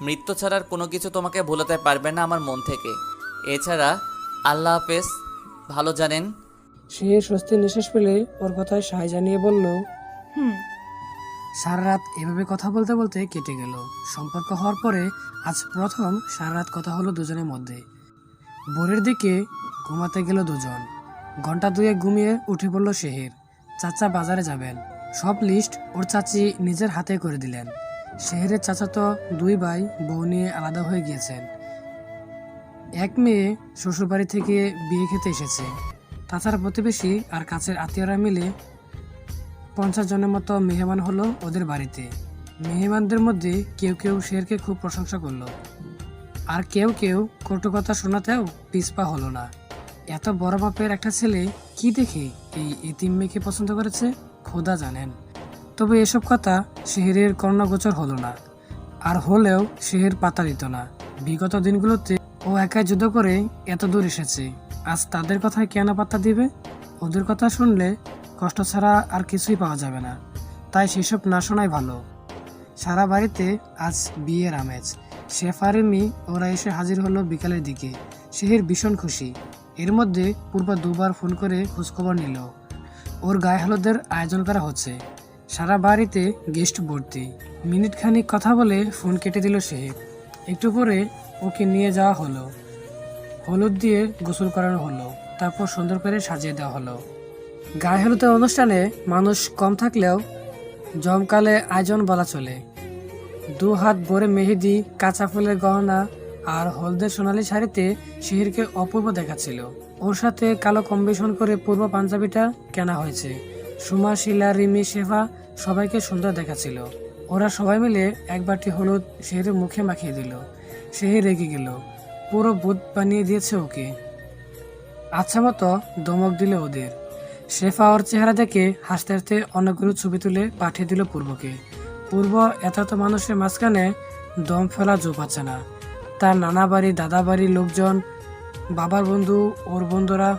মৃত্যু ছাড়ার কোনো কিছু তোমাকে ভোলাতে পারবে না আমার মন থেকে। এছাড়া আল্লাহ হাফেজ ভালো জানেন? সে স্বস্তি নিঃশ্বাস পেলে ওর কথায় সায় জানিয়ে বলল হুম। সারা রাত এভাবে কথা বলতে বলতে কেটে গেল। সম্পর্ক হওয়ার পরে আজ প্রথম সারা রাত কথা হলো দুজনের মধ্যে। ভোরের দিকে ঘুমাতে গেল দুজন। ঘণ্টা দুয়ে ঘুমিয়ে উঠে পড়ল শেহের। চাচা বাজারে যাবেন। সব লিস্ট ওর চাচি নিজের হাতে করে দিলেন। শেহেরের চাচা তো দুই ভাই বউ নিয়ে আলাদা হয়ে গিয়েছেন। এক মেয়ে শ্বশুরবাড়ি থেকে বিয়ে খেতে এসেছে। তাছাড়া প্রতিবেশী আর কাছের আত্মীয়রা মিলে পঞ্চাশ জনের মতো মেহমান হলো ওদের বাড়িতে। মেহমানদের মধ্যে কেউ কেউ শেরকে খুব প্রশংসা করল। আর কেউ কেউ কটু কথা শোনাতেও পিছপা হলো না। এত বড় বাপের একটা ছেলে কি দেখে এই এতিম মেয়েকে পছন্দ করেছে? খোদা জানেন। তবে এসব কথা শেহরের কর্ণগোচর হলো না, আর হলেও শেহের পাতা দিত না। বিগত দিনগুলোতে ও একাই যুদ্ধ করে এত দূর এসেছে। আজ তাদের কথায় কেন পাত্তা দিবে? ওদের কথা শুনলে কষ্ট ছাড়া আর কিছুই পাওয়া যাবে না। তাই সেসব না শোনাই ভালো। সারা বাড়িতে আজ বিয়ের আমেজ। শেফ আর ওরা এসে হাজির হলো বিকালের দিকে। শেহের ভীষণ খুশি। এর মধ্যে পূর্ব দুবার ফোন করে খোঁজখবর নিল। ওর গায়ে হলুদের আয়োজন করা হচ্ছে। সারা বাড়িতে গেস্ট ভর্তি। মিনিট খানিক কথা বলে ফোন কেটে দিল শেহের একটু পরে ওকে নিয়ে যাওয়া হলো। হলুদ দিয়ে গোসল করানো হলো। তারপর সুন্দর করে সাজিয়ে দেওয়া হলো। গায়ে হলুদের অনুষ্ঠানে মানুষ কম থাকলেও জমকালে আয়োজন বলা চলে। দু হাত ভরে মেহেদি, কাঁচা ফুলের গহনা আর হলদে সোনালি শাড়িতে শিহিরকে অপূর্ব দেখাচ্ছিল। ওর সাথে কালো কম্বিনেশন করে পূর্ব পাঞ্জাবিটা কেনা হয়েছে। সুমা, শিলা, রিমি, শেফা সবাইকে সুন্দর দেখাচ্ছিল। ওরা সবাই মিলে এক বাটি হলুদ শেহরের মুখে মাখিয়ে দিল। শেহির রেগে গেল। পুরো বুধ বানিয়ে দিয়েছে ওকে। আচ্ছা মতো দমক দিল ওদের। শেফা ওর চেহারা দেখে হাসতে হাসতে অনেকগুলো ছবি তুলে পাঠিয়ে দিল পূর্বকে। পূর্ব এত এত মানুষের মাঝখানে দম ফেলা জো পাচ্ছে না। তার নানা বাড়ি, দাদা বাড়ির লোকজন, বাবার বন্ধু, ওর বন্ধুরা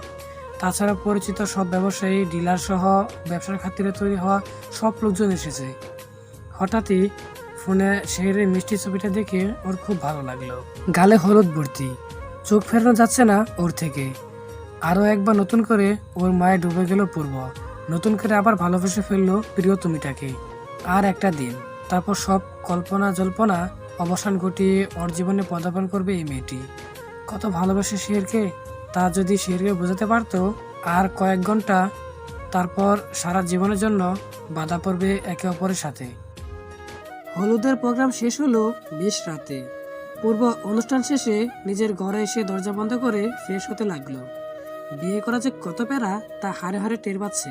তাছাড়া পরিচিত সব ব্যবসায়ী, ডিলার সহ ব্যবসার খাতিরে তৈরি হওয়া সব লোকজন এসেছে। হঠাৎই ফোনে শেহরের মিষ্টি ছবিটা দেখে ওর খুব ভালো লাগল। গালে হলুদ ভর্তি। চোখ ফেরানো যাচ্ছে না ওর থেকে। আরও একবার নতুন করে ওর মায়ে ডুবে গেল পূর্ব। নতুন করে আবার ভালোবেসে ফেলল প্রিয় তুমিটাকে আর একটা দিন। তারপর সব কল্পনা জল্পনা অবসান ঘটিয়ে ওর জীবনে পদার্পণ করবে এই মেয়েটি। কত ভালোবাসে শেরকে তা যদি শেরকে বোঝাতে পারতো, আর কয়েক ঘণ্টা তারপর সারা জীবনের জন্য বাধা পড়বে একে অপরের সাথে। হলুদের প্রোগ্রাম শেষ হলো বেশ রাতে। পূর্ব অনুষ্ঠান শেষে নিজের ঘরে এসে দরজা বন্ধ করে ফ্রেশ হতে লাগল। বিয়ে করা যে কত প্যারা, তা হারে হারে টের পাচ্ছে।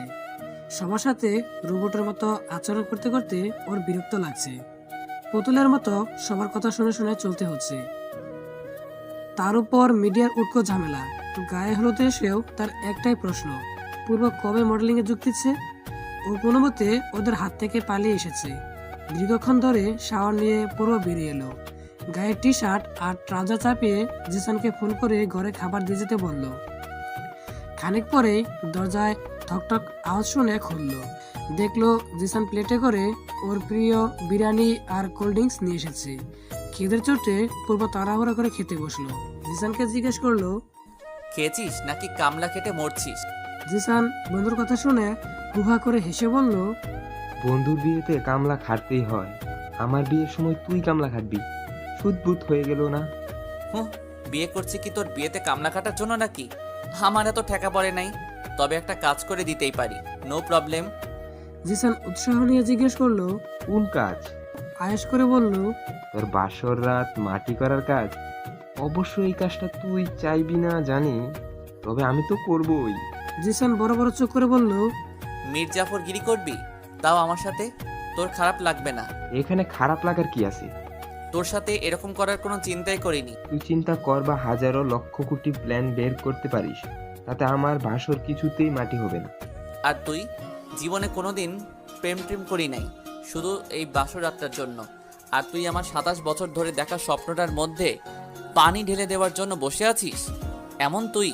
সবার সাথে রোবটের মতো আচরণ করতে করতে ওর বিরক্ত লাগছে। পুতুলের মতো সবার কথা শুনে শুনে চলতে হচ্ছে। তার উপর মিডিয়ার উটকো ঝামেলা। গায়ে হলুদে এসেও তার একটাই প্রশ্ন, পূর্ব কবে মডেলিং এ যোগ দিচ্ছে? ও কোনো মতে ওদের হাত থেকে পালিয়ে এসেছে। দীর্ঘক্ষণ ধরে শাওয়ার নিয়ে পূর্ব বেরিয়ে এলো। গায়ে টি শার্ট আর ট্রাউজার চাপিয়ে জিসানকে ফোন করে ঘরে খাবার দিয়ে যেতে বলল। খানিক পরে দরজায় ঠকঠক আওয়াজ শুনে খুলল। দেখল জিসান প্লেটে করে ওর প্রিয় বিরিয়ানি আর কোল্ড ড্রিঙ্কস নিয়ে এসেছে। খিদের চোটে পূর্ব তাড়াহুড়া করে খেতে বসল। জিসানকে জিজ্ঞেস করল খেয়েছিস নাকি কামলা খেটে মরছিস? জিসান বন্ধুর কথা শুনে হুহা করে হেসে বলল বন্ধুর বিয়েতে কামলা খাটতেই হয়। আমার বিয়ের সময় তুই কামলা খাটবি। সুদবুত হয়ে গেল না? হুঁ বিয়ে করছি কি তোর বিয়েতে কামলা কাটার জন্য নাকি? আমার এত ঠেকা পড়ে নাই। তবে একটা কাজ করে দিতেই পারি। No problem. জিসান উৎসাহ নিয়ে জিজ্ঞেস করল কোন কাজ? আয়েস করে বলল তোর বাসর রাত মাটি করার কাজ? অবশ্য এই কাজটা তুই চাইবি না জানি তবে আমি তো করবই। জিসান বড় বড় চোখ করে বলল মীর জাফর গিরি করবি? তাও আমার সাথে? তোর খারাপ লাগবে না। এখানে খারাপ লাগার কি আছে? তোর সাথে এরকম করার কোনো চিন্তাই করিনি। তুই চিন্তা কর বা হাজারো লক্ষ কোটি প্ল্যান বের করতে পারিস তাতে আমার বাসর কিছুতেই মাটি হবে না। আর তুই জীবনে কোনোদিন প্রেম প্রেম করি নাই শুধু এই বাসর রাতটার জন্য। আর তুই আমার সাতাশ বছর ধরে দেখা স্বপ্নটার মধ্যে পানি ঢেলে দেওয়ার জন্য বসে আছিস? এমন তুই।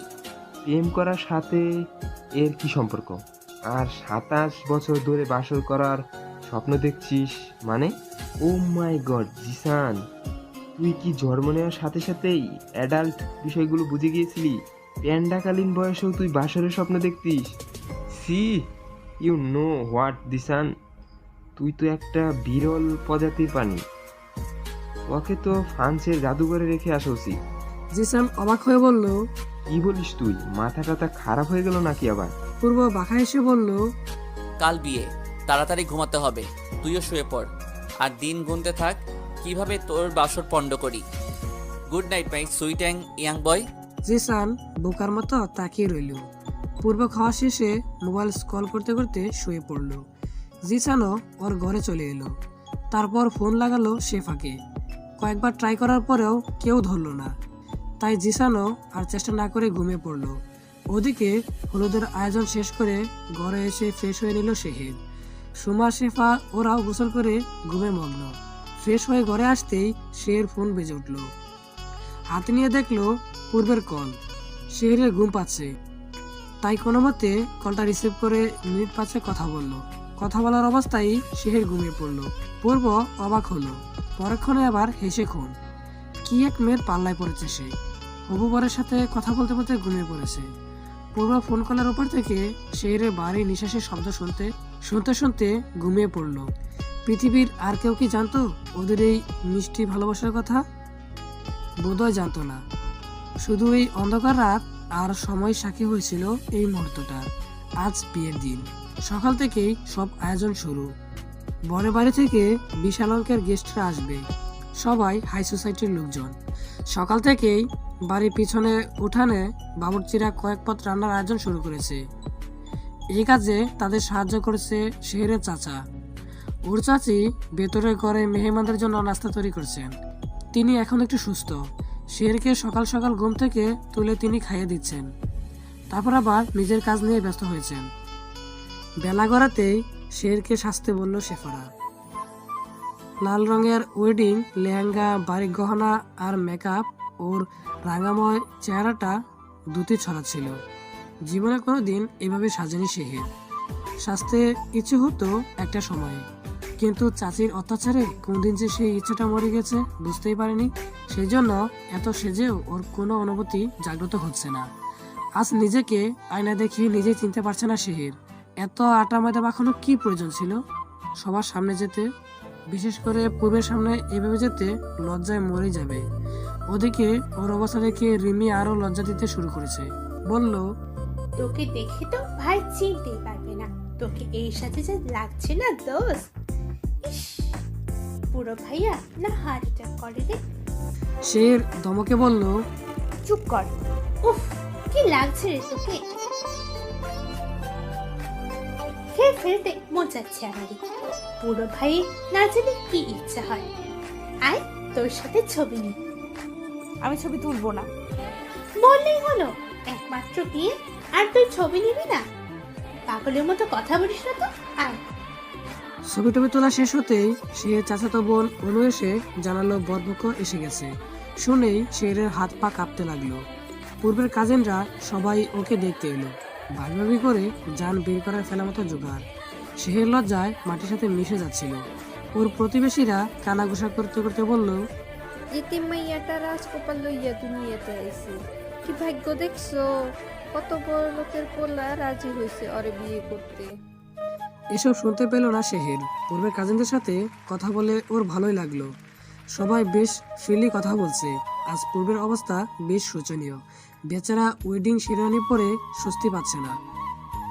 প্রেম করার সাথে এর কি সম্পর্ক? আর সাতাশ বছর ধরে বাসর করার স্বপ্ন দেখছিস মানে? ও মাই গড, জিসান, তুই কি জন্ম নেওয়ার সাথে সাথেই অ্যাডাল্ট বিষয়গুলো বুঝে গিয়েছিলি? প্যান্ডাকালীন বয়সেও তুই বাসরের স্বপ্ন দেখতিস? See, you know what Zeeshan তুই তো একটা বিরল প্রজাতির প্রাণী। ওকে তো ফ্রান্সের জাদুঘরে রেখে আসা উচিত। জিসান অবাক হয়ে বলল কি বলিস তুই? মাথা টাথা খারাপ হয়ে গেল নাকি আবার? পূর্ব বাঁকা এসে বলল কাল বিয়ে তাড়াতাড়ি ঘুমাতে হবে তুইও শুয়ে পড়। আর দিন গুনতে থাক কীভাবে তোর বাসর পণ্ড করি? গুড নাইট মাই সুইট অ্যাং ইয়াং বয়। জিসান বোকার মতো তাকিয়ে রইল। পূর্ব খাওয়া শেষে মোবাইল স্কল করতে করতে শুয়ে পড়ল। জিসানও ওর ঘরে চলে এলো। তারপর ফোন লাগালো শেফাকে। কয়েকবার ট্রাই করার পরেও কেউ ধরলো না। তাই জিসানও আর চেষ্টা না করে ঘুমিয়ে পড়ল। ওদিকে হলুদের আয়োজন শেষ করে ঘরে এসে ফ্রেশ হয়ে নিল শেহের সুমা, শেফা ওরাও গোসল করে ঘুমে মগ্ন। ফ্রেশ হয়ে ঘরে আসতেই শের ফোন বেজে উঠল। হাতে নিয়ে দেখল পূর্বের কল শেহরের ঘুম পাচ্ছে। তাই কোনো মতে কলটা রিসিভ করে মিনিট পাঁচে কথা বলল। কথা বলার অবস্থায় শেহের ঘুমিয়ে পড়ল। পূর্ব অবাক হলো। পরক্ষণে আবার হেসে খুন। কি এক মেয়ের পাল্লায় পড়েছে সে। হবু বরের সাথে কথা বলতে বলতে ঘুমিয়ে পড়েছে। পূর্ব ফোন কলের ওপর থেকে শেহরের বাড়ি নিঃশ্বাসের শব্দ শুনতে শুনতে শুনতে ঘুমিয়ে পড়ল। পৃথিবীর আর কেউ কি জানতো ওদের এই মিষ্টি ভালোবাসার কথা? বোধহয় জানতো না। শুধু এই অন্ধকার রাত আর সময় সাক্ষী হয়েছিল এই মুহূর্তটা। আজ বিয়ের দিন। সকাল থেকেই সব আয়োজন শুরু। বড় বাড়ি থেকে বিশাল অঙ্কের গেস্টরা আসবে। সবাই হাই সোসাইটির লোকজন। সকাল থেকেই বাড়ির পিছনে উঠানে বাবুর্চিরা কয়েক পথ রান্নার আয়োজন শুরু করেছে। এই কাজে তাদের সাহায্য করেছে শেহরের চাচা। ওর চাচি ভেতরে ঘরে মেহমানদের জন্য নাস্তা তৈরি করছেন। তিনি এখন একটু সুস্থ। শেরকে সকাল সকাল ঘুম থেকে তুলে তিনি খাইয়ে দিচ্ছেন। তারপর আবার নিজের কাজ নিয়ে ব্যস্ত হয়েছেন। বেলা গড়াতেই শেরকে সাজতে বলল শেফারা। লাল রঙের ওয়েডিং, লেহেঙ্গা বাড়ি গহনা আর মেকআপ ওর রাঙাময় চেহারাটা দুটি ছড়াচ্ছিল জীবনে কোনো দিন এভাবে সাজেনি শেহের সাজতে ইচ্ছে হতো একটা সময়ে। কিন্তু চাচির অত্যাচারে কোনদিন যে সেই ইচ্ছাটা মরে গেছে বুঝতেই পারেনি। সেই জন্য এত সেজেও ওর কোনো অনুভূতি জাগ্রত হচ্ছে না। আজ নিজেকে আয়না দেখে নিজেই চিনতে পারছে না শেহির এত আটা ময়দা মাখানো কি প্রয়োজন ছিল? সবার সামনে যেতে বিশেষ করে পূর্বের সামনে এভাবে যেতে লজ্জায় মরে যাবে। ওদিকে ওর অবস্থা দেখে রিমি আরও লজ্জা দিতে শুরু করেছে। বলল তোকে দেখে তো ভাই চিনতেই পারবে না। তোকে এই সাথে যা লাগছে না ইস, পুরো ভাইয়া না হার্ট অ্যাটাক করে রে শের ধমকে বলল চুপ কর। উফ কি লাগছে রে তোকে? ফের ফেলতে যাচ্ছে আমারই। পুরো ভাই না জানি কি ইচ্ছা হয়। আয় তোর সাথে ছবি নি আমি ছবি তুলবো না। বললেই হলো একমাত্র বিয়ে আর তুই ছবি নিবি না। পাগলের মতো কথা বলিস না তো আয়। ছবি টবি তোলা শেষ হতেই সে চাচাতো বোন অনু এসে জানালো বরপক্ষ এসে গেছে। শুনেই শেরের হাত পা কাঁপতে লাগল। পূর্বের কাজিনরা সবাই ওকে দেখতে এলো। ভাবি করে যান বের করার ফেলা মতো জোগাড়। শেহের লজ্জায় মাটির সাথে মিশে যাচ্ছিল। ওর প্রতিবেশীরা কানাঘুষা করতে করতে বলল ইতি মাইয়াটা রাজকোপাল লইয়া দুনিয়াতে আইছে। কি ভাগ্য দেখছ? কত বড় লোকের পোলা রাজি হয়েছে অরে বিয়ে করতে। এসব শুনতে পেল না শেহের। পূর্বের কাজিনদের সাথে কথা বলে ওর ভালোই লাগল। সবাই বেশ ফ্রিলি কথা বলছে। আজ পূর্বের অবস্থা বেশ শোচনীয়। বেচারা ওয়েডিং শেরানি পরে স্বস্তি পাচ্ছে না।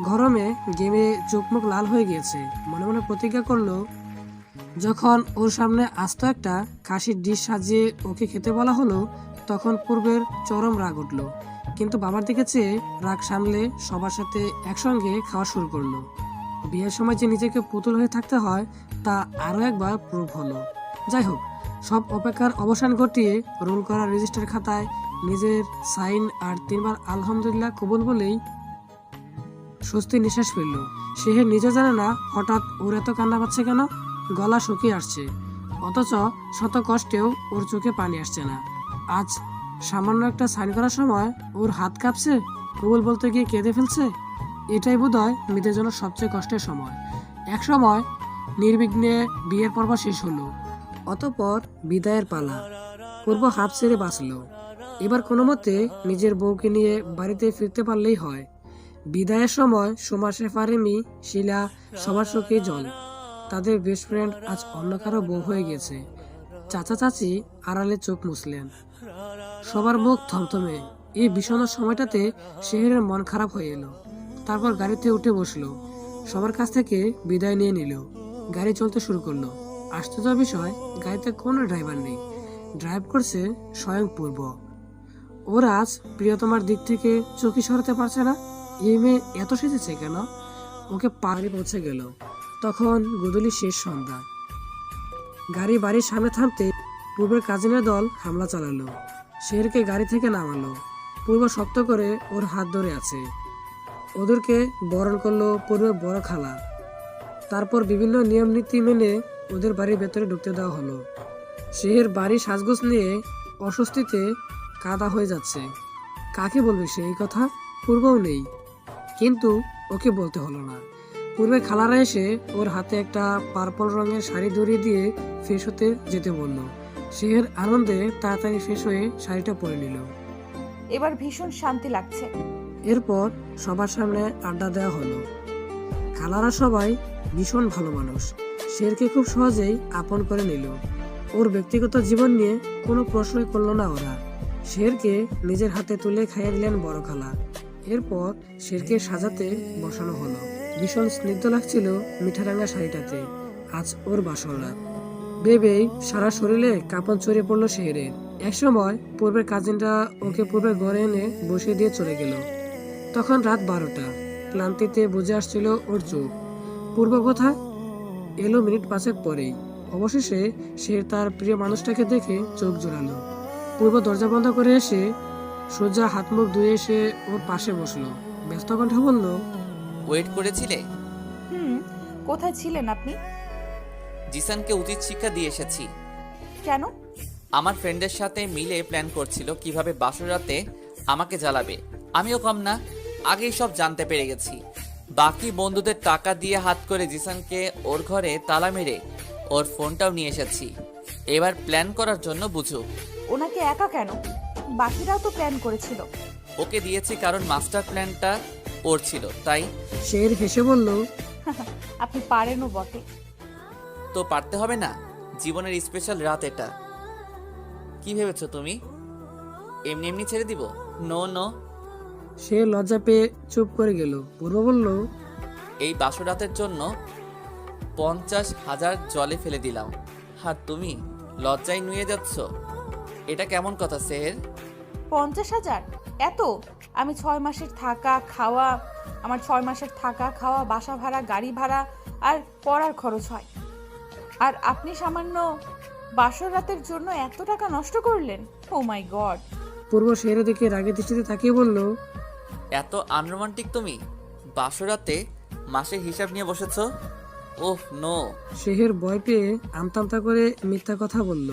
গরমে গেমে চোখ মুখ লাল হয়ে গিয়েছে। মনে মনে প্রতিজ্ঞা করল, যখন ওর সামনে আস্ত একটা কাশির ডিশ সাজিয়ে ওকে খেতে বলা হলো, তখন পূর্বের চরম রাগ উঠল। কিন্তু বাবার দিকে চেয়ে রাগ সামলে সবার সাথে একসঙ্গে খাওয়া শুরু করল। বিয়ের সময় যে নিজেকে পুতুল হয়ে থাকতে হয়, তা আরও একবার প্রুফ হলো। যাই হোক সব অপেক্ষার অবসান ঘটিয়ে রোল করা রেজিস্টার খাতায় নিজের সাইন আর তিনবার আলহামদুলিল্লাহ কবুল বলেই স্বস্তি নিঃশ্বাস ফেলল। সেহের নিজে জানে না, হঠাৎ ওর এত কান্না পাচ্ছে কেন? গলা শুকিয়ে আসছে। অথচ শত কষ্টেও ওর চোখে পানি আসছে না। আজ সামান্য একটা সাইন করার সময় ওর হাত কাঁপছে? কবুল বলতে গিয়ে কেঁদে ফেলছে? এটাই বোধ হয় মেয়েদের জন্য সবচেয়ে কষ্টের সময়। এক সময় নির্বিঘ্নে বিয়ের পর্ব শেষ হলো। অতপর বিদায়ের পালা। পূর্ব হাফ ছেড়ে বাঁচল। এবার কোনো মতে নিজের বউকে নিয়ে বাড়িতে ফিরতে পারলেই হয়। বিদায়ের সময় সোমা শেফারেমি শিলা, সবার চোখে জল। তাদের বেস্ট ফ্রেন্ড আজ অন্য কারও বউ হয়ে গেছে। চাচা চাচি আড়ালে চোখ মুছলেন। সবার মুখ থমথমে। এই বিষণার সময়টাতে শেহরের মন খারাপ হয়ে এলো। তারপর গাড়িতে উঠে বসল। সবার কাছ থেকে বিদায় নিয়ে নিল। গাড়ি চলতে শুরু করল। আশ্চর্য বিষয় গাড়িতে কোনো ড্রাইভার নেই। ড্রাইভ করছে স্বয়ং পূর্ব। ওর আজ প্রিয়তমার দিক থেকে চোখে সরাতে পারছে না। এই মেয়ে এত সেজেছে কেন? ওকে পাহাড়ি পৌঁছে গেল। তখন গুদুলি শেষ সন্ধ্যা। গাড়ি বাড়ির সামনে থামতে পূর্বের কাজিনের দল হামলা চালালো। শেরকে গাড়ি থেকে নামালো। পূর্ব শক্ত করে ওর হাত ধরে আছে। ওদেরকে বরণ করল পূর্বের বড় খালা। তারপর বিভিন্ন নিয়ম নীতি মেনে ওদের বাড়ির ভেতরে ঢুকতে দেওয়া হলো। শেহের বাড়ি সাজগোজ নিয়ে অস্বস্তিতে কাদা হয়ে যাচ্ছে। কাকে বলবে সে? এই কথা পূর্বও নেই। কিন্তু ওকে বলতে হলো না। পূর্বে খালারা এসে ওর হাতে একটা পার্পল রঙের শাড়ি ধরিয়ে দিয়ে ফ্রেশ হতে যেতে বলল। শেহের আনন্দে তাড়াতাড়ি ফ্রেশ হয়ে শাড়িটা পরে নিল। এবার ভীষণ শান্তি লাগছে। এরপর সবার সামনে আড্ডা দেওয়া হলো। খালারা সবাই ভীষণ ভালো মানুষ। শেরকে খুব সহজেই আপন করে নিল। ওর ব্যক্তিগত জীবন নিয়ে কোনো প্রশ্নই করল না ওরা। শেরকে নিজের হাতে তুলে খাইয়ে দিলেন বড় খালা। এরপর শেরকে সাজাতে বসানো হলো। ভীষণ স্নিগ্ধ লাগছিল মিঠারাঙ্গা শাড়িটাতে। আজ ওর বাসর রাত। ভেবেই সারা শরীরে কাপড় ছড়িয়ে পড়ল শেহরের একসময় পূর্বের কাজিনটা ওকে পূর্বে ঘরে এনে বসিয়ে দিয়ে চলে গেল। তখন রাত বারোটা। ক্লান্তিতে বুঝে আসছিল ওর চোখ। পূর্ব কথা এলো মিনিট পাঁচেক পরেই। অবশেষে সে তার প্রিয় মানুষটাকে দেখে চোখ জোড়ালো। পূর্ব দরজা বন্ধ করে এসে সোজা হাত মুখ ধুয়ে এসে ওর পাশে বসল। ব্যস্ত কণ্ঠে বলল ওয়েট করেছিলে? হুম কোথায় ছিলেন আপনি? জিসানকে উচিত শিক্ষা দিয়ে এসেছি। কেন? আমার ফ্রেন্ডের সাথে মিলে প্ল্যান করছিল কীভাবে বাসর রাতে আমাকে জ্বালাবে। আমিও কম না আগেই সব জানতে পেরে গেছি। বাকি বন্ধুদের টাকা দিয়ে হাত করে জিসানকে ওর ঘরে তালা মেরে ওর ফোনটাও নিয়ে এসেছি। এবার প্ল্যান করার জন্য বুঝো ওনাকে একা কেন? বাকিরাও তো প্ল্যান করেছিল। ওকে দিয়েছি কারণ মাস্টার প্ল্যানটা ওর ছিল তাই? শের হেসে বলল আপনি পারেনও বটে। তো পারতে হবে না? জীবনের স্পেশাল রাত এটা। কি ভেবেছো তুমি? এমনি এমনি ছেড়ে দিব? নো নো সে লজ্জা পেয়ে চুপ করে গেল। পূর্ব বলল এই বাসর রাতের জন্য পঞ্চাশ হাজার জলে ফেলে দিলাম। আর তুমি লজ্জায় নুয়ে যাচ্ছ? এটা কেমন কথা সেহের? পঞ্চাশ হাজার? এত? আমি ছয় মাসের থাকা খাওয়া আমার ছয় মাসের থাকা খাওয়া বাসা ভাড়া গাড়ি ভাড়া আর পড়ার খরচ হয়। আর আপনি সামান্য বাসর রাতের জন্য এত টাকা নষ্ট করলেন? ও মাই গড পূর্ব শেরের দিকে রাগে দৃষ্টিতে তাকিয়ে বলল এত আনরোমান্টিক তুমি? বাসরাতে মাসের হিসাব নিয়ে বসেছ? ওহ নো শেহের ভয় পেয়ে আমতামতা করে মিথ্যা কথা বলল।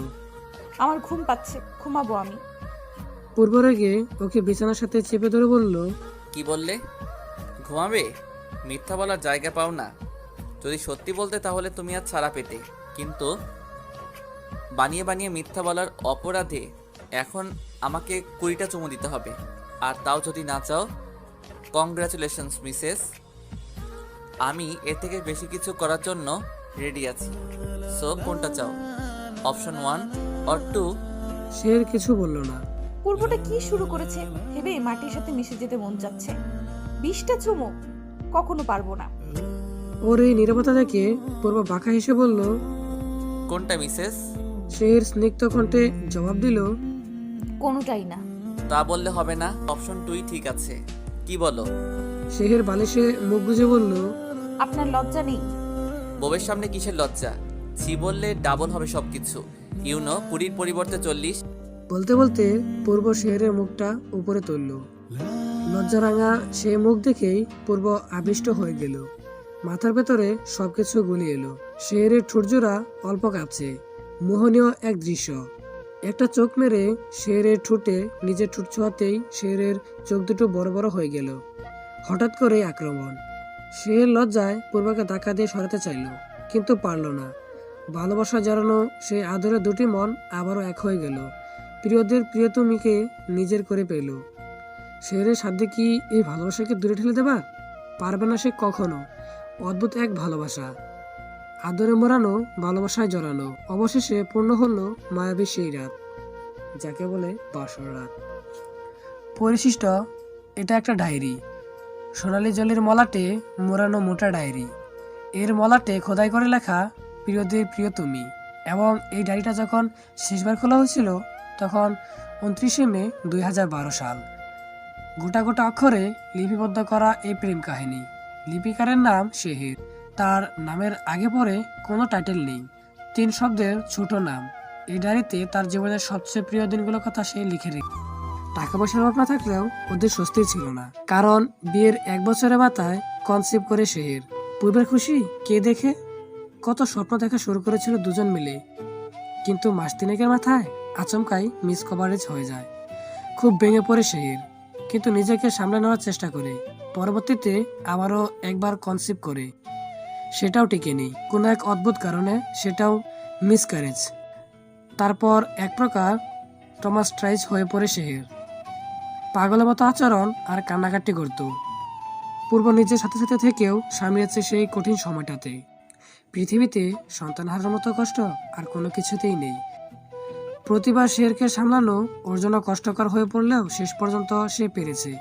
আমার ঘুম পাচ্ছে ঘুমাবো আমি। পূর্ব রেগে ওকে বিছানার সাথে চেপে ধরে বলল কি বললে? ঘুমাবে? মিথ্যা বলার জায়গা পাও না। যদি সত্যি বলতে তাহলে তুমি আর ছাড়া পেতে। কিন্তু বানিয়ে বানিয়ে মিথ্যা বলার অপরাধে এখন আমাকে কুড়িটা চুমু দিতে হবে। আর তাও যদি না চাও কংগ্রাচুলেশনস মিসেস আমি এর থেকে বেশি কিছু করার জন্য রেডি আছি। সো কোনটা চাও? Option one or two Sher কিছু বলল না। পূর্বটা কি শুরু করেছে ভেবে মাটির সাথে মিশে যেতে মন চাচ্ছে। বিশটা চুমো কখনো পারব না। ওর এই নিরবতা দেখে পূর্ব বাঁকা হেসে বলল কোনটা মিসেস শের স্নিগ্ধ কণ্ঠে জবাব দিল কোনোটাই না। তা বললে হবে না। অপশন টুই ঠিক আছে। কি বলো? শেহের বালিশে মুখ গুজে বলল আপনার লজ্জা নেই। বউয়ের সামনে কিসের লজ্জা? ছি বললে ডাবল হবে সবকিছু। ইউনো কুড়ির পরিবর্তে চল্লিশ। বলতে বলতে পূর্ব শেহরের মুখটা উপরে তুলল। লজ্জারাঙা সে মুখ দেখেই পূর্ব আবিষ্ট হয়ে গেল। মাথার ভেতরে সবকিছু গুলিয়ে এলো। শেহরের ঠুটজোড়া অল্প কাঁপছে। মোহনীয় এক দৃশ্য। একটা চোখ মেরে শেহরের ঠুটে, নিজের ঠুট ছোঁয়াতেই শেহরের চোখ দুটো বড় বড় হয়ে গেল। হঠাৎ করে আক্রমণ। শেহের লজ্জায় পূর্বকে ধাক্কা দিয়ে সরাতে চাইল, কিন্তু পারল না। ভালোবাসা জড়ানো সেই আদরে দুটি মন আবারও এক হয়ে গেল। প্রিয়দের প্রিয়তমীকে নিজের করে পেল। শেহরের সাধ্যে কি এই ভালোবাসাকে দূরে ঠেলে দেবার পারবে না সে কখনো। অদ্ভুত এক ভালোবাসা। আদরে মোড়ানো, ভালোবাসায় জড়ানো। অবশেষে পূর্ণ হলো মায়াবী সেই রাত, যাকে বলে বাসর রাত। পরিশিষ্ট, এটা একটা ডায়েরি। সোনালি জলের মলাটে মোড়ানো মোটা ডায়েরি। এর মলাটে খোদাই করে লেখা প্রিয়দের প্রিয় তুমি। এবং এই ডায়েরিটা যখন শেষবার খোলা হয়েছিল, তখন উনত্রিশে মে দুই হাজার বারো সাল। গোটা গোটা অক্ষরে লিপিবদ্ধ করা এই প্রেম কাহিনী। লিপিকারের নাম শেহির। তার নামের আগে পরে কোনো টাইটেল নেই, তিন শব্দের ছোট নাম। এই ডায়েরিতে তার জীবনের সবচেয়ে প্রিয় দিনগুলোর কথা সে লিখে রেখে টাকা পয়সার অভাব না থাকলেও ওদের স্বস্তি ছিল না। কারণ বিয়ের এক বছরের মাথায় কনসেপ্ট করে শেহের পূর্বের খুশি কে দেখে? কত স্বপ্ন দেখা শুরু করেছিল দুজন মিলে। কিন্তু মাস তিনেকের মাথায় আচমকাই মিস কভারেজ হয়ে যায়। খুব ভেঙে পড়ে শেহের কিন্তু নিজেকে সামলে নেওয়ার চেষ্টা করে। পরবর্তীতে আবারও একবার কনসেপ্ট করে। সেটাও টিকে নেই। কোনো এক অদ্ভুত কারণে সেটাও মিসক্যারেজ তারপর এক প্রকার টমাস ট্রাইজ হয়ে পড়ে শেহের পাগলের মতো আচরণ আর কান্নাকাটি করত। পূর্ব নিজের সাথে সাথে থেকেও সামলিয়েছে সেই কঠিন সময়টাতে। পৃথিবীতে সন্তান হারার মতো কষ্ট আর কোনো কিছুতেই নেই। প্রতিবার শেরকে সামলানো ওর জন্য কষ্টকর হয়ে পড়লেও শেষ পর্যন্ত সে পেরেছে।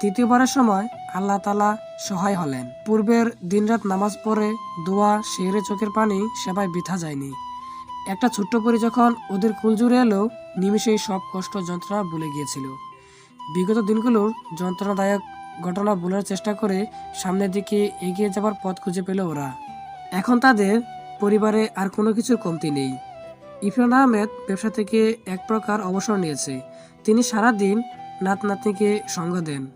তৃতীয়বারের সময় আল্লাহ তালা সহায় হলেন। পূর্বের দিনরাত নামাজ পড়ে দোয়া শেহরে চোখের পানি, সেবায় বৃথা যায়নি। একটা ছোট্ট পরি যখন ওদের কুল জুড়ে এলো নিমিষেই সব কষ্ট যন্ত্রণা ভুলে গিয়েছিল। বিগত দিনগুলোর যন্ত্রণাদায়ক ঘটনা ভুলার চেষ্টা করে সামনের দিকে এগিয়ে যাবার পথ খুঁজে পেল ওরা। এখন তাদের পরিবারে আর কোনো কিছুর কমতি নেই। ইফরান আহমেদ ব্যবসা থেকে এক প্রকার অবসর নিয়েছে। তিনি সারাদিন নাত নাতনিকে সঙ্গ দেন।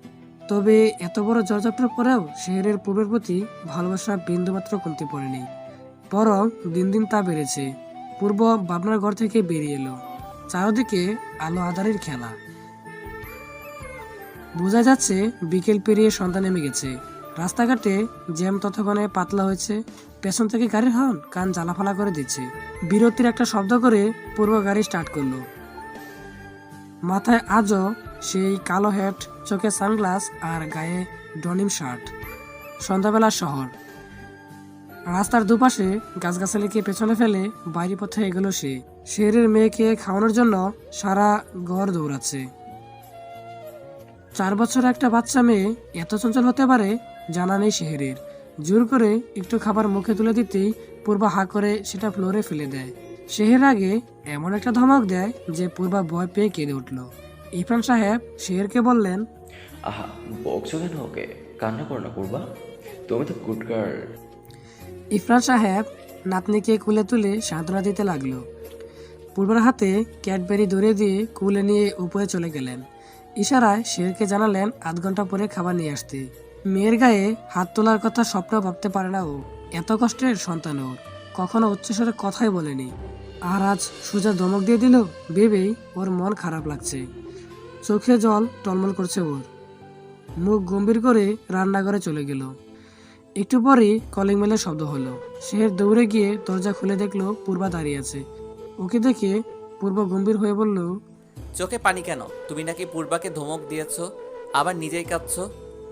তবে এত বড় জর্জপ্টের পরেও শেহরের পূর্বের প্রতি ভালোবাসা বিন্দুমাত্র কমতি পড়েনি। বরং দিন দিন তা বেড়েছে। পূর্ব বাবনার ঘর থেকে বেরিয়ে এলো। চারদিকে আলো আধারের খেলা। বোঝা যাচ্ছে বিকেল পেরিয়ে সন্ধ্যা নেমে গেছে। রাস্তাঘাটে জ্যাম ততক্ষণে পাতলা হয়েছে। পেছন থেকে গাড়ির হর্ন কান জ্বালাফালা করে দিচ্ছে। বিরতির একটা শব্দ করে পূর্ব গাড়ি স্টার্ট করল। মাথায় আজও সেই কালো হ্যাট চোখে সানগ্লাস আর গায়ে ডনিম শার্ট। সন্ধ্যাবেলা শহর। রাস্তার দুপাশে গাছগাছালিকে পেছনে ফেলে বাইরে পথে এগোলো সে। শেরের মেয়েকে খাওয়ানোর জন্য সারা ঘর দৌড়াচ্ছে। চার বছর একটা বাচ্চা মেয়ে এত চঞ্চল হতে পারে জানা নেই শেহরের জোর করে একটু খাবার মুখে তুলে দিতেই পূর্বা হা করে সেটা ফ্লোরে ফেলে দেয়। শেহের আগে এমন একটা ধমক দেয় যে পূর্বা ভয় পেয়ে কেঁদে উঠল। ইরফান সাহেব শেহরকে বললেন আহা বকছো কেন ওকে? কান্না করো না করবা তুমি তো গুড গার্ল ইরফান সাহেব নাতনিকে কুলে তুলে সান্ত্বনা দিতে লাগল। পূর্বের হাতে ক্যাডবেরি ধরে দিয়ে কুলে নিয়ে উপরে চলে গেলেন। ইশারায় শেরকে জানালেন আধ ঘণ্টা পরে খাবার নিয়ে আসতে। মেয়ের গায়ে হাত তোলার কথা স্বপ্ন ভাবতে পারে না ও। এত কষ্টের সন্তান ওর। কখনো উচ্চস্বরে কথাই বলেনি। আর আজ সুজা ধমক দিয়ে দিল ভেবেই ওর মন খারাপ লাগছে। চোখে জল টলমল করছে ওর। মুখ গম্ভীর করে রান্নাঘরে চলে গেল। একটু পরেই কলিং বেলের শব্দ হলো। সে দৌড়ে গিয়ে দরজা খুলে দেখল পূর্বা দাঁড়িয়ে আছে। ওকে দেখে পূর্ব গম্ভীর হয়ে বলল চোখে পানি কেন? তুমি নাকি পূর্বাকে ধমক দিয়েছ? আবার নিজেই কাঁদছো?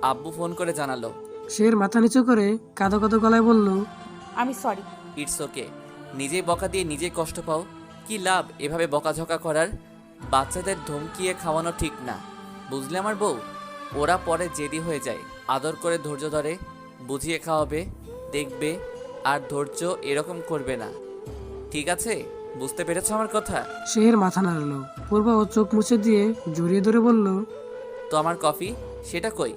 আব্বু ফোন করে জানালো। শের মাথা নিচু করে কাঁদো কাঁদো গলায় বলল আমি সরি। It's okay. নিজেই বকা দিয়ে নিজেই কষ্ট পাও। কি লাভ এভাবে বকাঝকা করার? বাচ্চাদের ধমকিয়ে খাওয়ানো ঠিক না। বুঝলে আমার বউ? ওরা পরে জেদি হয়ে যায়। আদর করে ধৈর্য ধরে বুঝিয়ে খাওয়াবে দেখবে আর ধৈর্য এরকম করবে না। ঠিক আছে? বুঝতে পেরেছ আমার কথা? শের মাথা নাড়ালো। পূর্ব ও চোখ মুছে দিয়ে জড়িয়ে ধরে বলল তো আমার কফি? সেটা কই?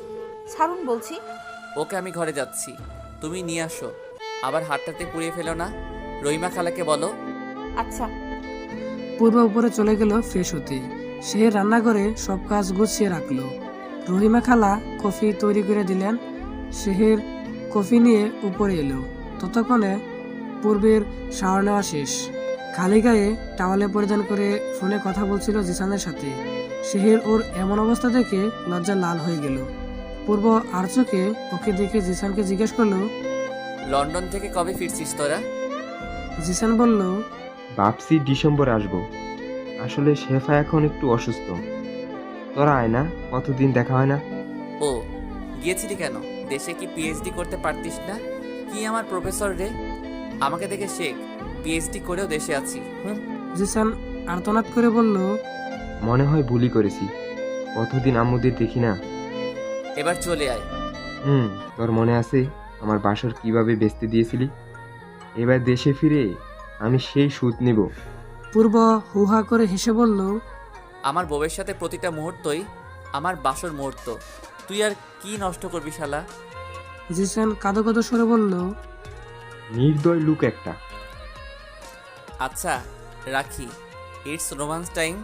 ছাড়ুন বলছি। ওকে আমি ঘরে যাচ্ছি। তুমি নিয়ে আসো। আবার হাতটাতে পুড়িয়ে ফেলো না? রহিমা খালাকে বলো। আচ্ছা। পূর্ব উপরে চলে গেল ফ্রেশ হতে। সে রান্না করে সব কাজ গুছিয়ে রাখল। রহিমা খালা কফি তৈরি করে দিলেন। শেহের কফি নিয়ে উপরে এলো। ততক্ষণে পূর্বের শাওয়ার নেওয়া শেষ। খালি গায়ে টাওয়ালে পরিধান করে ফোনে কথা বলছিল জিসানের সাথে। শেহের ওর এমন অবস্থা দেখে লজ্জা লাল হয়ে গেল। পূর্ব আর চোখে ওকে দেখে জিসানকে জিজ্ঞেস করল লন্ডন থেকে কবে ফিরছিস তোরা? জিসান বলল ভাবছি ডিসেম্বর আসব। আসলে শেফা এখন একটু অসুস্থ। তোরা আয় না কতদিন দেখা হয় না? ও গিয়েছিলি কেন? দেশে কি পিএইচডি করতে পারতিস না? কি আমার প্রফেসর রে? আমাকে দেখে শেখ পিএইচডি করেও দেশে আছি হুম? জিসান আর্তনাদ করে বলল মনে হয় ভুলই করেছি। কতদিন আম্মুদের দেখি না। এবার চলে আয়। হুম তোর মনে আছে? আমার বাসর কীভাবে বেচতে দিয়েছিলি? এবার দেশে ফিরে আমি সেই সুদ নেব। পূর্ব হুহা করে হেসে বলল আমার বউয়ের সাথে প্রতিটা মুহূর্তই আমার বাসর মুহূর্ত। তুই আর কি নষ্ট করবি শালা? জিসান কাদো কাদো সরে বলল নির্দয় লুক একটা। আচ্ছা রাখি। ইটস রোমান্স টাইম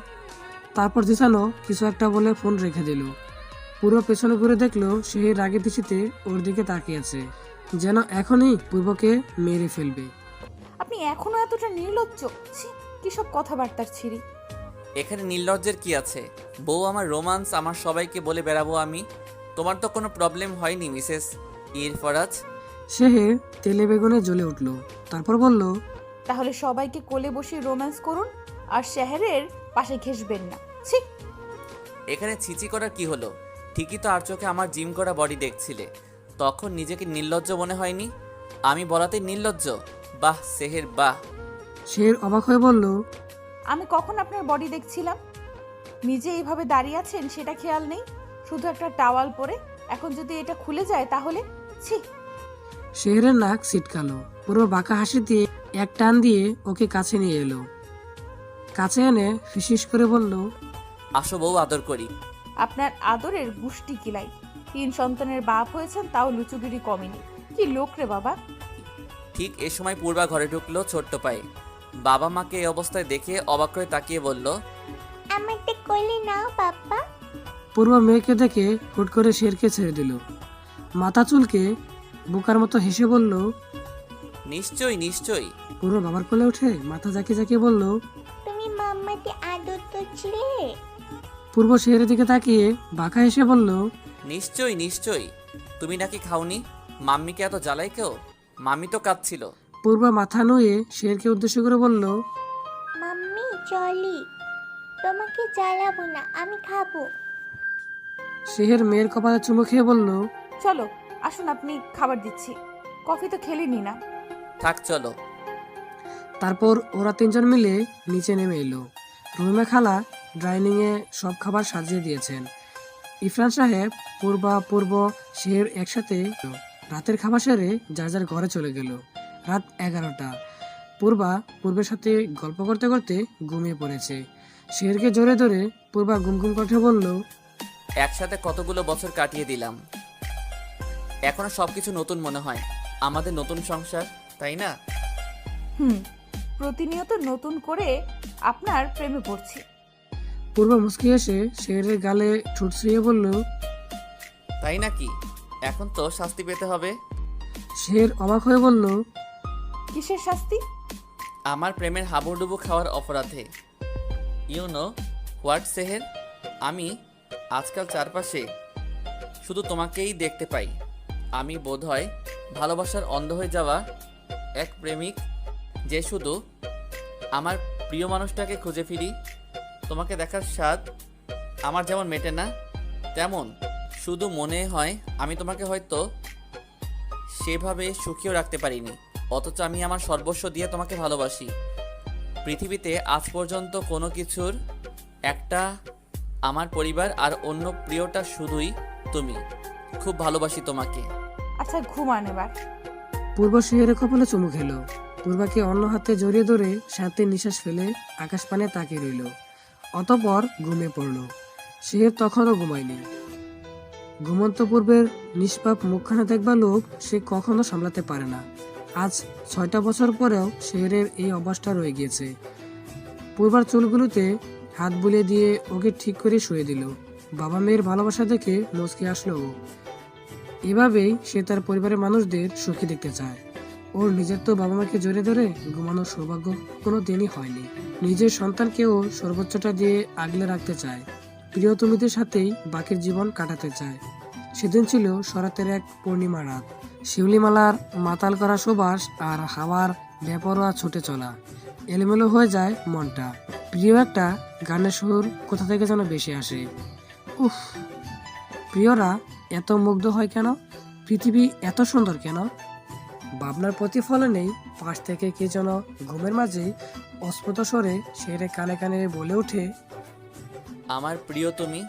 তারপর জিসানও কিছু একটা বলে ফোন রেখে দিল। পূর্ব পেছনে ঘুরে দেখল সে রাগে পিছিতে ওর দিকে তাকিয়ে আছে। যেন এখনই পূর্বকে মেরে ফেলবে। আপনি এখনও এতটা নির্লজ্জ। ছি কি সব কথাবার্তার ছিরি। এখানে নির্লজ্জের কি আছে? বউ আমার রোমান্স আমার সবাইকে বলে বেড়াবো আমি। তোমার তো কোনো প্রবলেম হয়নি মিসেস ইরফরাজ? সেহের তেলে বেগুনে জ্বলে উঠল। তারপর বলল তাহলে সবাইকে কোলে বসিয়ে রোম্যান্স করুন আর শহরের পাশে ঘেসবেন না। ছি। এখানে ছিচি করার কি হলো? ঠিকই তো আর চোখে আমার জিম করা বডি দেখছিলে। তখন নিজেকে নির্লজ্জ মনে হয়নি। আমি বলাতে নির্লজ্জ। বাহ সেহের বাহ। শের অবাক হয়ে বলল আমি কখন আপনার বডি দেখছিলাম? নিজে এইভাবে দাঁড়িয়ে আছেন সেটা খেয়াল নেই। শুধু একটা টাওয়াল পরে। এখন যদি এটা খুলে যায় তাহলে? ছি। শেহরের নাক সিটকালো পুরো বাঁকা হাসি দিয়ে এক টান দিয়ে ওকে কাছে নিয়ে এলো। কাছে এনে ফিসিস করে বলল আসো বউ আদর করি। আপনার আদরের গুষ্টি কিলাই। তিন সন্তানের বাপ হয়েছেন তাও লুচুগিরি কমেনি। কি লোক রে বাবা। ঠিক এ সময় পূর্বা ঘরে ঢুকলো ছোট্ট পায়ে। বাবা মাকে এই অবস্থায় দেখে অবাক হয়ে তাকিয়ে বলল আমাকে কোলে নাও পাপ্পা পূর্ব মেয়েকে দেখে হুট করে শেরকে ছেড়ে দিল। মাথা চুলকে বোকার মতো হেসে বলল নিশ্চয়ই নিশ্চয়ই। পূর্ব বাবার কোলে উঠে মাথা জাকিয়ে জাকিয়ে বলল তুমি মাম্মাকে আদর তো ছিলে পূর্ব শেহরের দিকে তাকিয়ে বাঁকা হেসে বলল নিশ্চয়ই নিশ্চয়ই। তুমি নাকি খাওনি? মাম্মিকে এত জ্বালাই কেউ? মাম্মি তো কাঁদছিল। পূর্ব মাথা নুয়ে শেরকে উদ্দেশ্য করে বলল মাম্মি চলি তোমাকে জ্বালাবো না আমি খাব। শেহের মেয়ের কপালে চুমু খেয়ে বলল চলো আসুন আপনি খাবার দিচ্ছি। কফি তো খেলেনি না থাক চলো। তারপর ওরা তিনজন মিলে নিচে নেমে এলো। রুমে খালা ডাইনিংয়ে সব খাবার সাজিয়ে দিয়েছেন। ইফরান সাহেব পূর্বা পূর্ব শের একসাথে রাতের খাবার সেরে যার যার ঘরে চলে গেল। রাত এগারোটা। পূর্বা পূর্বের সাথে গল্প করতে করতে ঘুমিয়ে পড়েছে। শেরকে জোরে ধরে পূর্বা গুমগুম কণ্ঠে বলল একসাথে কতগুলো বছর কাটিয়ে দিলাম। এখনও সবকিছু নতুন মনে হয়। আমাদের নতুন সংসার তাই না? হুম প্রতিনিয়ত নতুন করে আপনার প্রেমে পড়ছি। পূর্ব মুসকি এসে শেরের গালে ঠুট ছুঁয়ে বলল তাই নাকি? এখন তো শাস্তি পেতে হবে। শের অবাক হয়ে বলল কিসের শাস্তি? আমার প্রেমের হাবুডুবু খাওয়ার অপরাধে। ইউ নো হোয়াট সেহের আমি আজকাল চারপাশে শুধু তোমাকেই দেখতে পাই। আমি বোধহয় ভালোবাসার অন্ধ হয়ে যাওয়া এক প্রেমিক যে শুধু আমার প্রিয় মানুষটাকে খুঁজে ফিরি। তোমাকে দেখার স্বাদ আমার যেমন মেটে না তেমন শুধু মনে হয় আমি তোমাকে হয়তো সেভাবে সুখীও রাখতে পারিনি। অথচ আমি আমার সর্বস্ব দিয়ে তোমাকে ভালোবাসি। পৃথিবীতে আজ পর্যন্ত কোনো কিছুর একটা আমার পরিবার আর অন্য প্রিয়টা শুধুই তুমি। খুব ভালোবাসি তোমাকে। আচ্ছা ঘুমান এবার। পূর্ব শেহরে কপালে চুমু খেলো। পূর্বাকে অন্য হাতে জড়িয়ে ধরে শান্তির নিঃশ্বাস ফেলে আকাশ পানে তাকিয়ে রইল। অতপর ঘুমিয়ে পড়ল। শেহের তখনও ঘুমায়নি। ঘুমন্ত পূর্বের নিষ্পাপ মুখখানা দেখবার লোক সে কখনো সামলাতে পারে না। আজ ছয়টা বছর পরেও শেহরের এই অবস্থা রয়ে গিয়েছে। পূর্বার চুলগুলোতে হাত বুলিয়ে দিয়ে ওকে ঠিক করে শুয়ে দিল। বাবা মেয়ের ভালোবাসা দেখে মুচকে আসলো ও। এভাবেই সে তার পরিবারের মানুষদের সুখী দেখতে চায়। ওর নিজের তো বাবা মাকে জোরে ধরে ঘুমানোর সৌভাগ্য কোনো দিনই হয়নি। নিজের সন্তানকেও সর্বোচ্চটা দিয়ে আগলে রাখতে চায়। প্রিয়তমীদের সাথেই বাকির জীবন কাটাতে চায়। সেদিন ছিল শরতের এক পূর্ণিমা রাত। শিউলিমালার মাতাল করা সুবাস আর হাওয়ার বেপরোয়া ছুটে চলা। এলোমেলো হয়ে যায় মনটা। প্রিয় একটা গানের সুর কোথা থেকে যেন বেশি আসে। উফ, প্রিয়রা এত মুগ্ধ হয় কেন? পৃথিবী এত সুন্দর কেন? ভাবনার প্রতিফলনেই পাশ থেকে কে যেন ঘুমের মাঝেই অস্ফুট স্বরে সেরে কানে কানে বলে ওঠে, আমার প্রিয় তুমি